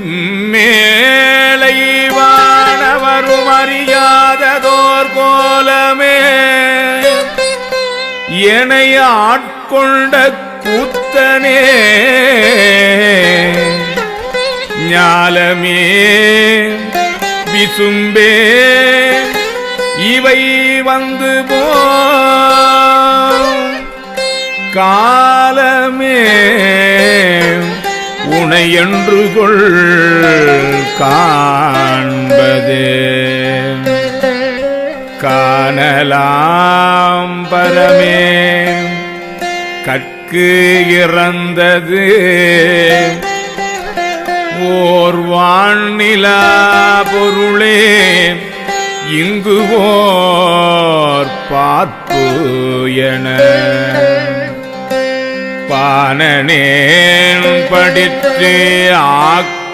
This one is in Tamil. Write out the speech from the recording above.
மேலை வானவரும் அறியாததோர் கோலமே. என ஆட்கொண்ட கூத்தனே. ஞாலமே விசும்பே. இவை வந்து போ. காலமே. உனையன்று கொள் காண்பது. காணலாம் பரமே. கற்கு இறந்தது. ஓர் வானிலா பொருளே. இங்கு ஓர் பார்ப்பு என. பானனேன் படித்து ஆக்க